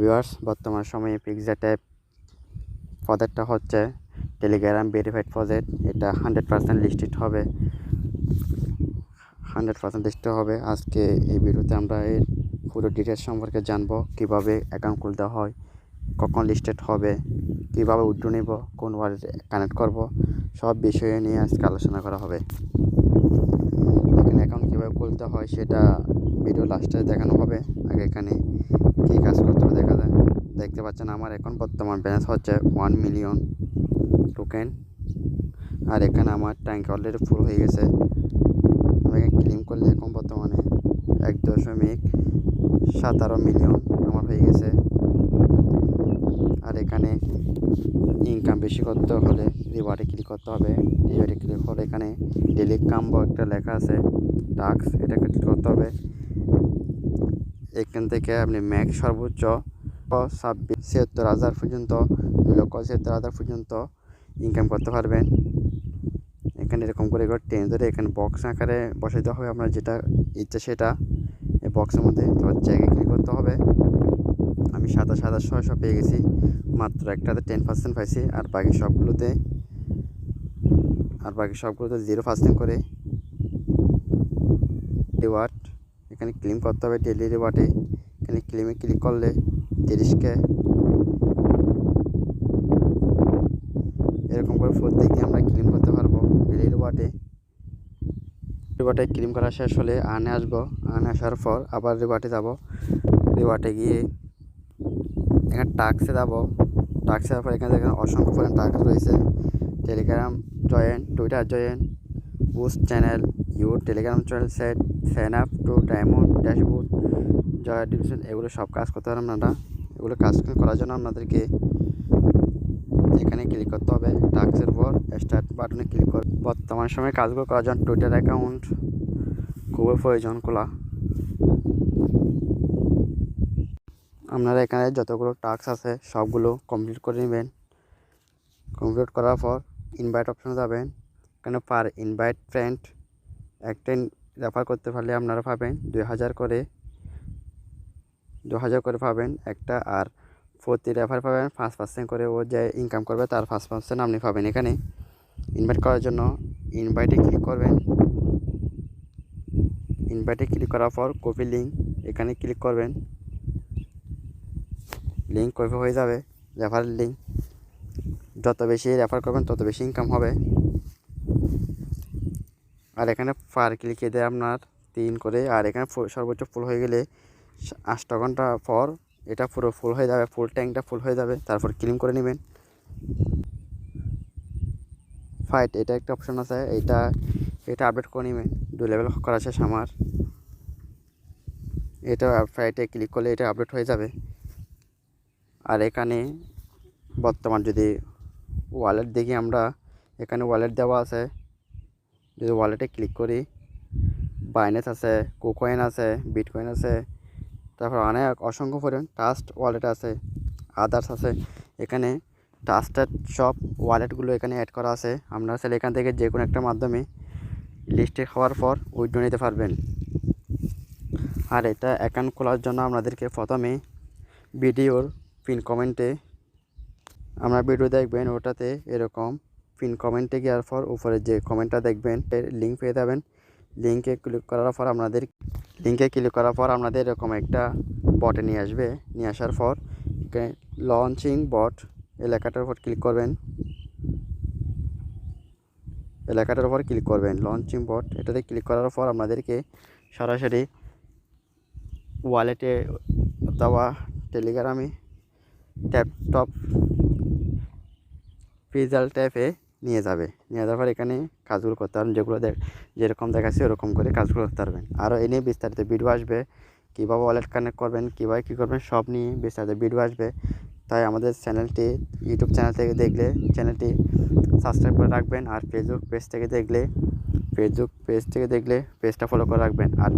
Viewers বর্তমান সময়ে pizza type প্রজেক্টটা হচ্ছে টেলিগ্রাম ভেরিফাইড প্রজেক্ট এটা হান্ড্রেড পার্সেন্ট লিস্টেড হবে। হান্ড্রেড পার্সেন্ট লিস্টেড হবে। আজকে এই ভিডিওতে আমরা এর পুরো ডিটেলস সম্পর্কে জানব, কীভাবে অ্যাকাউন্ট খুলতে হয়, কখন লিস্টেড হবে, কীভাবে উইথড্র নিব, কোন ওয়ালেট কানেক্ট করব, সব বিষয়ে নিয়ে আজকে আলোচনা করা হবে। এখানে অ্যাকাউন্ট কীভাবে খুলতে হয় সেটা ভিডিও লাস্টে দেখানো হবে। আগে এখানে কী কাজ করতে হবে দেখা যায়। দেখতে পাচ্ছেন আমার এখন বর্তমান ব্যালেন্স হচ্ছে ওয়ান মিলিয়ন টোকেন আর এখানে আমার ট্যাঙ্ক অলরেডি ফুল হয়ে গেছে। আমি ক্লেম করলে এখন বর্তমানে এক দশমিক সতেরো মিলিয়ন আমার হয়ে গেছে। আর এখানে ইনকাম বেশি করতে হলে রিওয়ার্ডে ক্লিক করতে হবে। রিওয়ার্ডে ক্লিক হলে এখানে ডেলি কাম্বো একটা লেখা আছে টাক্স এটা ক্লিক করতে হবে। এখান থেকে আপনি ম্যাক্স সর্বোচ্চ ছাব্বিশ ছিয়াত্তর হাজার পর্যন্ত, দুই লক্ষ ছিয়াত্তর হাজার পর্যন্ত ইনকাম করতে পারবেন। এখানে এরকম করে করে টেনে ধরে এখানে বক্স আকারে বসাই দেওয়া হবে আপনার যেটা ইচ্ছা সেটা। এই বক্সের মধ্যে তোমার জায়গায় ক্লিক করতে হবে। আমি সাতাশ হাজার ছয়শো পেয়ে গেছি, মাত্র একটাতে টেন পার্সেন্ট পাইছি, আর বাকি সবগুলোতে, আর বাকি সবগুলোতে জিরো পার্সেন্ট করে। রিওয়ার্ড এখানে ক্লেম করতে হবে ডেলি রিওয়ার্ডে। এখানে ক্লেমে ক্লিক করলে তিরিশকে এরকম করে প্রত্যেক দিন আমরা ক্লেম করতে পারব ডেলি রিওয়ার্ডে। রিওয়ার্ডে ক্লেম করা শেষ হলে আনে আসব। আনে আসার পর আবার রিওয়ার্ডে যাব। রিওয়ার্ডে গিয়ে এখানে টাক্সে যাব। টাক্সে যাওয়ার পর এখানে দেখেন অসংখ্য পরিমাণ টাক্স রয়েছে। Telegram join, Twitter join, boost channel you Telegram channel set sign up to diamond dashboard joy division এগুলো সব কাজ করতে পারেন আপনারা। এগুলো কাজ করার জন্য আপনাদেরকে এখানে ক্লিক করতে হবে টাক্সের পর স্টার্ট বাটনে ক্লিক করে বর্তমান সময়ে কাজগুলো করার জন্য টুইটার অ্যাকাউন্ট খুবই প্রয়োজন খোলা। আপনারা এখানে যতগুলো টাস্ক আছে সবগুলো কমপ্লিট করে নেবেন। কমপ্লিট করার পর ইনভাইট অপশনে যাবেন। এখানে পার ইনভাইট ফ্রেন্ড একটা রেফার করতে পারলে আপনারা পাবেন দুই হাজার করে দু হাজার করে পাবেন একটা, আর প্রতি রেফার পাবেন পাঁচ পার্সেন্ট করে ও যে ইনকাম করবে তার পাঁচ পার্সেন্ট আপনি পাবেন এখানে। ইনভাইট করার জন্য ইনভাইটে ক্লিক করবেন। ইনভাইটে ক্লিক করার পর কপি লিঙ্ক এখানে ক্লিক করবেন। লিঙ্ক কপি হয়ে যাবে রেফার লিঙ্ক যত বেশি রেফার করবেন তত বেশি ইনকাম হবে। আর এখানে পার ক্লিকে দেয় আপনার তিন করে, আর এখানে সর্বোচ্চ ফুল হয়ে গেলে আটটা ঘণ্টা পর এটা পুরো ফুল হয়ে যাবে ফুল ট্যাঙ্কটা ফুল হয়ে যাবে, তারপর ক্লিন করে নেবেন। ফাইট এটা একটা অপশান আছে, এটা এটা আপডেট করে নেবেন দু লেভেল করা শেষ আমার। এটা ফাইটে ক্লিক করলে এটা আপডেট হয়ে যাবে। আর এখানে বর্তমান যদি ওয়ালেট দেখি আমরা, এখানে ওয়ালেট দেওয়া আছে। যদি ওয়ালেটে ক্লিক করি বাইনেস আছে কোকয়েন আছে বিটকয়েন আছে, তারপর অনেক অসংখ্য পরিমাণ ট্রাস্ট ওয়ালেট আছে আদার্স আছে, এখানে ট্রাস্টেড সব ওয়ালেটগুলো এখানে অ্যাড করা আছে। আপনারা চাইলে এখান থেকে যে কোনো একটা মাধ্যমে লিস্টে হওয়ার পর উইড্রো নিতে পারবেন। আর এটা অ্যাকাউন্ট খোলার জন্য আপনাদেরকে প্রথমে ভিডিওর পিন কমেন্টে আপনার ভিডিও দেখবেন, ওটাতে এরকম পিন কমেন্টে গিয়ার পর উপরে যে কমেন্টটা দেখবেন, এর লিঙ্ক পেয়ে যাবেন। লিঙ্কে ক্লিক করার পর আপনাদের লিঙ্কে ক্লিক করার পর আপনাদের এরকম একটা বটে নিয়ে আসবে। নিয়ে আসার পর লঞ্চিং বট এলাকাটার উপর ক্লিক করবেন। এলাকাটার উপর ক্লিক করবেন লঞ্চিং বট এটাতে ক্লিক করার পর আপনাদেরকে সরাসরি ওয়ালেটে অথবা টেলিগ্রামে ট্যাপটপ পিজাল ট্যাপে নিয়ে যাবে। নিয়ে যাওয়ার পর এখানে কাজগুলো করতে পারবেন। যেগুলো দেখ, যেরকম দেখাচ্ছে ওরকম করে কাজগুলো করতে পারবেন। আরও এ নিয়ে বিস্তারিত ভিডিও আসবে। কীভাবে ওয়ালেট কানেক্ট করবেন, কীভাবে কী করবেন, সব নিয়ে বিস্তারিত ভিডিও আসবে। তাই আমাদের চ্যানেলটি ইউটিউব চ্যানেল থেকে দেখলে চ্যানেলটি সাবস্ক্রাইব করে রাখবেন আর ফেসবুক পেজ থেকে দেখলে ফেসবুক পেজ থেকে দেখলে পেজটা ফলো করে রাখবেন। আর